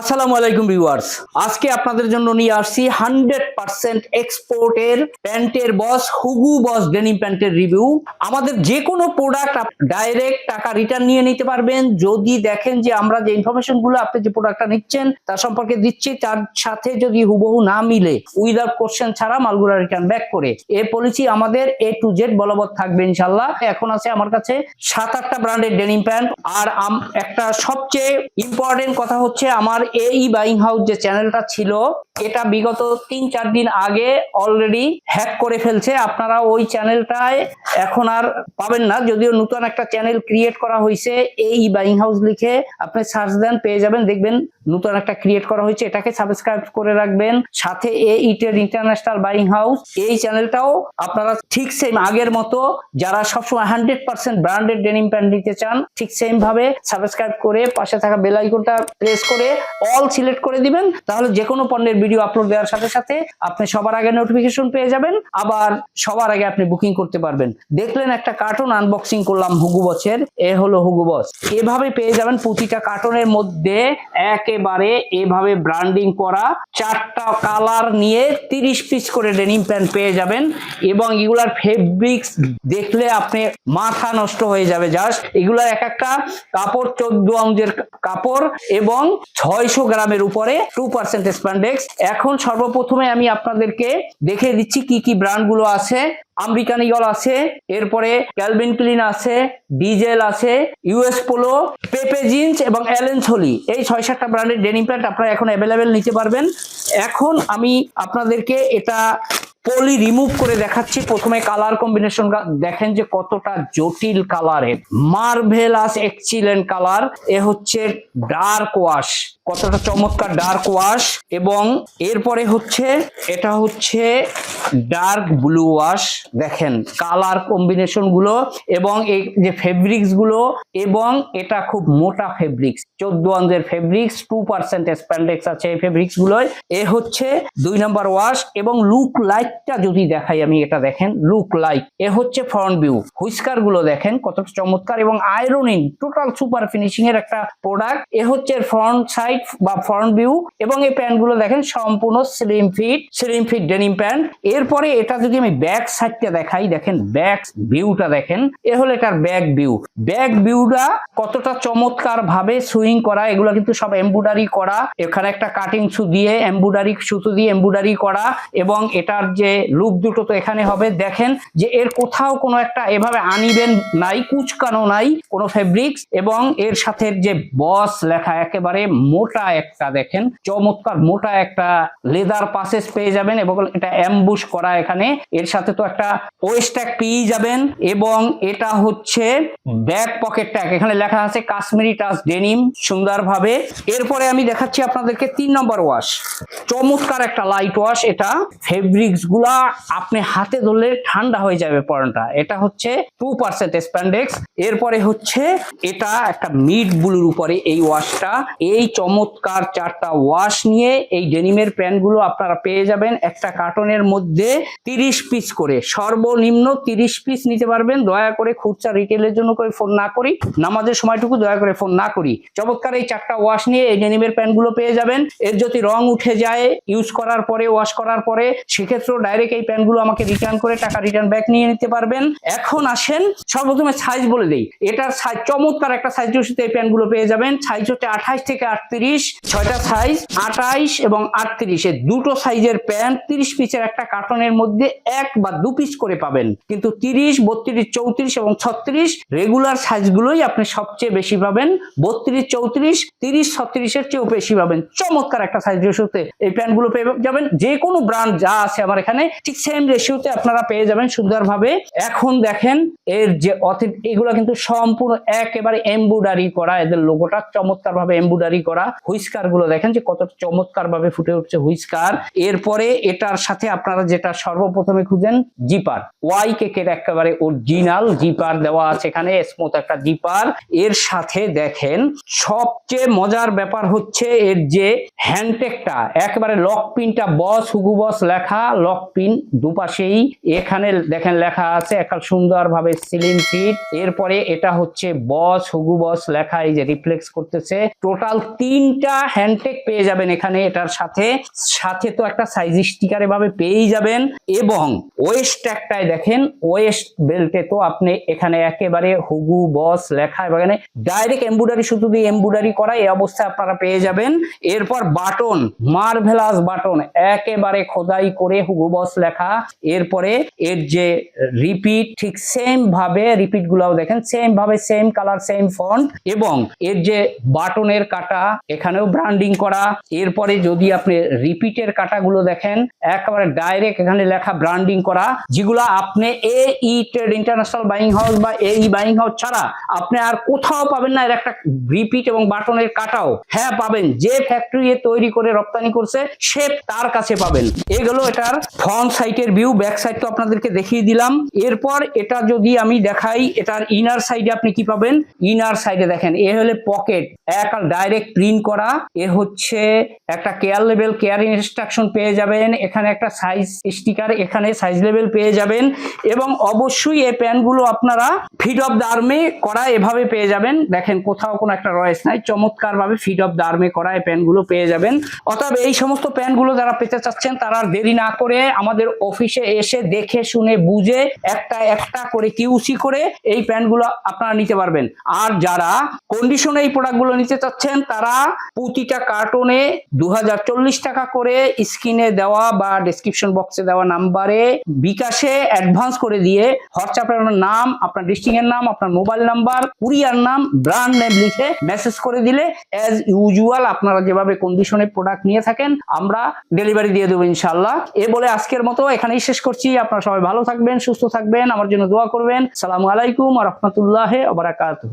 আসসালামু আলাইকুম ভিউয়ার্স। আজকে আপনাদের জন্য নিয়ে আসছি হান্ড্রেড পার্সেন্ট এক্সপোর্টের প্যান্টের বস, হুগু বস ডেনিম প্যান্টের রিভিউ। আমাদের যে কোনো প্রোডাক্ট ডাইরেক্ট টাকা রিটার্ন নিয়ে নিতে পারবেন। যদি দেখেন যে আমরা যে ইনফরমেশনগুলো আপনি যে প্রোডাক্টটা নিচ্ছেন তার সম্পর্কে দিচ্ছি, তার সাথে যদি হুবহু না মিলে উইদাউট কোশ্চেন ছাড়া মালগুলো রিটার্ন ব্যাক করে। এ পলিসি আমাদের এ টু জেড বলবৎ থাকবে ইনশাল্লাহ এখন আছে আমার কাছে সাত আটটা ব্র্যান্ডের ডেনিম প্যান্ট আর একটা সবচেয়ে ইম্পর্টেন্ট কথা হচ্ছে আমার এই বাইং হাউস যে চ্যানেলটা ছিল এটা বিগত তিন, চার দিন আগে অলরেডি হ্যাক করে ফেলছে। আপনারা ওই চ্যানেলটায় এখন আর পাবেন না। যদিও নতুন একটা চ্যানেল ক্রিয়েট করা হয়েছে, এই বাইং হাউস লিখে আপনি সার্চ দেন, পেয়ে যাবেন। দেখবেন নতুন একটা ক্রিয়েট করা হয়েছে। এটাকে সাবস্ক্রাইব করে রাখবেন। সাথে এ ইটের ইন্টারন্যাশনাল বাইং হাউস এই চ্যানেলটাও আপনারা ঠিক সেম আগের মতো যারা সবসময় hundred percent branded denim pant নিতে চান, ঠিক সেম ভাবে সাবস্ক্রাইব করে পাশে থাকা বেল আইকনটা প্রেস করে অল সিলেক্ট করে দিবেন। তাহলে যে কোনো পণ্যের ভিডিও আপলোড দেওয়ার সাথে সাথে আপনি সবার আগে নোটিফিকেশন পেয়ে যাবেন, আবার সবার আগে আপনি বুকিং করতে পারবেন। দেখলেন একটা কার্টুন আনবক্সিং করলাম হুগু বসের, এ হলো হুগু বস। এভাবে পেয়ে যাবেন প্রতিটা কার্টুনের মধ্যে একেবারে এভাবে ব্র্যান্ডিং করা চারটা কালার নিয়ে তিরিশ পিস করে ডেনিম প্যান্ট পেয়ে যাবেন, এবং এগুলার ফেব্রিক্স দেখলে আপনি মাথা নষ্ট হয়ে যাবে জাস্ট এগুলার এক একটা কাপড় চোদ্দ আউন্সের কাপড় এবং ছয়শো গ্রামের উপরে টু পার্সেন্ট স্প্যান্ডেক্স এখন সর্বপ্রথমে আমি আপনাদেরকে দেখে দিচ্ছি কি কি ব্র্যান্ডগুলো আছে। আমেরিকান ইগল আছে, এরপরে ক্যালভিন ক্লিন আছে, ডিজেল আছে, ইউএস পোলো, পেপে জিন্স এবং অ্যালেন ছলি এই ছয় সাতটা ব্র্যান্ডের ডেনিম প্যান্ট আপনারা এখন অ্যাভেলেবেল নিতে পারবেন। এখন আমি আপনাদেরকে এটা পলি রিমুভ করে দেখাচ্ছি। প্রথমে কালার কম্বিনেশন দেখেন যে কতটা জটিল কালারের মার্ভেলাস এক্সিলেন্ট কালার এ হচ্ছে ডার্ক ওয়াশ কতটা চমৎকার ডার্ক ওয়াশ এবং এরপরে হচ্ছে, এটা হচ্ছে ডার্ক ব্লু ওয়াশ দেখেন কালার কম্বিনেশনগুলো এবং এই যে ফেব্রিক্সগুলো এবং এটা খুব মোটা ফেব্রিক্স চোদ্দ অঞ্জের ফেব্রিক্স টু পার্সেন্ট স্প্যান্ডেক্স আছে এই ফেব্রিক্স গুলোয়। এ হচ্ছে দুই নাম্বার ওয়াশ এবং লুক লাইকটা যদি দেখাই আমি এটা দেখেন লুক লাইক এ হচ্ছে ফ্রন্ট ভিউ হুইস্কারগুলো দেখেন কতটা চমৎকার এবং iron ironing total super finishing এর একটা প্রোডাক্ট এ হচ্ছে ফ্রন্ট সাইড বা ফ্রন্ট ভিউ এবং এই প্যান্টগুলো দেখেন সম্পূর্ণ slim fit slim fit denim pant এরপরে এটা যদি আমি ব্যাক সাইডটা দেখাই, দেখেন ব্যাক ভিউটা দেখেন, এ হলো এটার ব্যাক ভিউ ব্যাক ভিউটা কতটা চমৎকার ভাবে সুইং করা, এগুলো কিন্তু সব এমব্রয়ডারি করা। এখানে একটা কাটিং সু দিয়ে এমব্রয়ডারি সুতো দিয়ে এমব্রয়ডারি করা এবং এটার যে লুক দুটো তো এখানে হবে। দেখেন যে এর কোথাও কোনো একটা এভাবে আনিবেন নাই, কুচকানো নাই কোনো ফেব্রিক্স এবং এর সাথে যে বস লেখা একেবারে মোটা একটা, দেখেন, চমৎকার মোটা একটা লেদার পাসেস পেয়ে যাবেন এবং এটা অ্যাম্বুশ করা এখানে। এর সাথে তো একটা ওয়েস্ট ট্যাগ পেয়ে যাবেন এবং এটা হচ্ছে ব্যাক পকেট ট্যাগ এখানে লেখা আছে কাশ্মীরি টাচ ডেনিম সুন্দরভাবে। এরপরে আমি দেখাচ্ছি আপনাদেরকে তিন নম্বর ওয়াশ চমৎকার একটা লাইট ওয়াশ এটা ফেব্রিক্সগুলা আপনি হাতে ধরলে ঠান্ডা হয়ে যাবে পরনটা। এটা হচ্ছে টু পার্সেন্ট স্প্যান্ডেক্স এরপরে হচ্ছে এটা একটা মিড ব্লুর উপরে এই ওয়াশটা এই চমৎকার চারটা ওয়াশ নিয়ে এই ডেনিমের প্যান্টগুলো আপনারা পেয়ে যাবেন। একটা কার্টনের মধ্যে তিরিশ পিস করে, সর্বনিম্ন তিরিশ পিস নিতে পারবেন। দয়া করে খুচরা রিটেলের জন্য করে ফোন না করি, নামাজের সময়টুকু দয়া করে ফোন না করি। চমৎকার এই চারটা ওয়াশ নিয়ে এই ডেনিমের প্যান্টগুলো পেয়ে যাবেন। এর যদি রং উঠে যায় ইউজ করার পরে ওয়াশ করার পরে, সেক্ষেত্রেও ডাইরেক্ট এই প্যান্টগুলো আমাকে রিটার্ন করে টাকা রিটার্ন ব্যাক নিয়ে নিতে পারবেন। এখন আসেন, সর্বপ্রথমে সাইজ বলে দেই। এটার সাইজ চমৎকার একটা সাইজ রসিতে এই প্যান্টগুলো পেয়ে যাবেন। সাইজ হচ্ছে আঠাইশ থেকে আটত্রিশ, ছয়টা সাইজ আঠাইশ এবং আটত্রিশ। দুটো সাইজের প্যান্ট তিরিশ পিসের একটা কার্টনের মধ্যে এক বা দু পিস করে পাবেন। কিন্তু তিরিশ, বত্রিশ, চৌত্রিশ এবং ছত্রিশ রেগুলার সাইজগুলোই আপনি সবচেয়ে বেশি পাবেন। বত্রিশ, চৌত্রিশ, তিরিশ, ছত্রিশের চেয়েও বেশি পাবেন। চমৎকার একটা সাইজ রেশিওতে এই প্যান্টগুলো পেয়ে যাবেন। যে কোনো ব্র্যান্ড যা আছে আমার এখানে, ঠিক সেম রেশিওতে আপনারা পেয়ে যাবেন সুন্দরভাবে। এখন দেখেন, এর যে অথেন্ট এগুলো কিন্তু সম্পূর্ণ একেবারে এমব্রয়ডারি করা। এদের লোগোটা চমৎকার ভাবে এমব্রয়ডারি করা। হুইস্কারগুলো দেখেন যে কত চমৎকার ভাবে ফুটে উঠছে হুইস্কার। এরপরে এটার সাথে আপনারা যেটা সর্বপ্রথমে খুঁজেন, জিপার। ওয়াই কেকের একেবারে অরিজিনাল জিপার দেওয়া আছে এখানে স্মুথ একটা জিপার। এর সাথে দেখেন, সবচেয়ে মজার ব্যাপার হচ্ছে এর যে হ্যান্ডটেকটা একেবারে লক পিনটা বস, হুগু বস লেখা লক পিন দুপাশেই। এখানে দেখেন লেখা আছে একটা সুন্দরভাবে সিলিং ফিট এরপরে এটা হচ্ছে বস, হুগু বস লেখা, এই যে রিফ্লেক্স করতেছে। টোটাল তিনটা হ্যান্ডটেক পেয়ে যাবেন এখানে এটার সাথে। সাথে তো একটা সাইজ স্টিকার এভাবে পেয়েই যাবেন এবং ওয়েস্ট একটায় দেখেন ওয়েস্ট বেল্টে তো আপনি এখানে একেবারে হুগু বস লেখা এখানে ডাইরেক্ট এমব্রয়ডারি শুধু দিয়ে এমব্রয়ডারি করা এই অবস্থায় আপনারা পেয়ে যাবেন। এরপর বাটন মার্ভেলাস বাটন, একেবারে খোদাই করে হুগু বস লেখা। এরপরে এর যে রিপিট ঠিক সেম ভাবে রিপিট গুলাও দেখেন সেম ভাবে সেম কালার সেম ফন্ট এবং এর যে বাটনের কাটা, এখানেও ব্র্যান্ডিং করা। এরপরে যদি আপনি রিপিটের কাটাগুলো দেখেন, একেবারে ডাইরেক্ট এখানে লেখা ব্র্যান্ডিং করা, যেগুলো আপনি A E trade international buying house বা এ ই বাইং হাউস ছাড়া আপনি আর কোথাও পাবেন না। এর একটা রিপিট এবং বাটনের কাটাও হ্যাঁ পাবেন। যে ফ্যাক্টরি তৈরি করে রপ্তানি করছে, সে তার কাছে পাবেন। এগুলো এটার ফ্রন্ট সাইডের ভিউ ব্যাক সাইড তো আপনাদেরকে দেখিয়ে দিলাম। এরপর এটা যদি আমি দেখাই, এটার ইনার সাইডে আপনি কি পাবেন? ইনার সাইডে দেখেন, এ হলে পকেট এক ডাইরেক্ট প্রিন্ট করা, এ হচ্ছে একটা কেয়ার লেভেল কেয়ার ইনস্ট্রাকশন পেয়ে যাবেন। এখানে একটা সাইজ স্টিকার এখানে সাইজ লেভেল পেয়ে যাবেন এবং অবশ্যই এই প্যান্টগুলো আপনারা ফিট অফ দ্য আর্মে করা এভাবে পেয়ে যাবেন। দেখেন কোথাও কোনো একটা রয়েস নাই চমৎকার ভাবে ফিট অফ দ্য আর্মে করা এই প্যান্টগুলো পেয়ে যাবেন। অতএব এই সমস্ত প্যান্টগুলো যারা পেতে চাচ্ছেন, তারা দেরি না করে আমাদের অফিসে এসে দেখে, শুনে, বুঝে, একটা একটা করে কিউসি করে এই প্যান্টগুলো আপনারা নিতে পারবেন। আর যারা কন্ডিশনে এই প্রোডাক্টগুলো নিতে চাচ্ছেন, তারা প্রতিটা কার্টনে দু টাকা করে স্ক্রিনে দেওয়া বা ডেসক্রিপশন বক্সে দেওয়া নাম্বারে বিকাশে অ্যাডভান্স করে দিয়ে হোয়াটসঅ্যাপের আপনার নাম, আপনার ডিস্ট্রিক্টের নাম, আপনার মোবাইল নাম্বার কুরিয়ার নাম ব্র্যান্ড নেম লিখে মেসেজ করে দিলে অ্যাজ ইউজুয়াল আপনারা যেভাবে কন্ডিশনে প্রোডাক্ট নিয়ে থাকেন, আমরা ডেলিভারি দিয়ে দেবো ইনশাল্লাহ এ বলে আজকের মতো এখানেই শেষ করছি। আপনারা সবাই ভালো থাকবেন, সুস্থ থাকবেন, আমার জন্য দোয়া করবেন। সালামু আলাইকুম রহমতুল্লাহ বারাকাতুহ।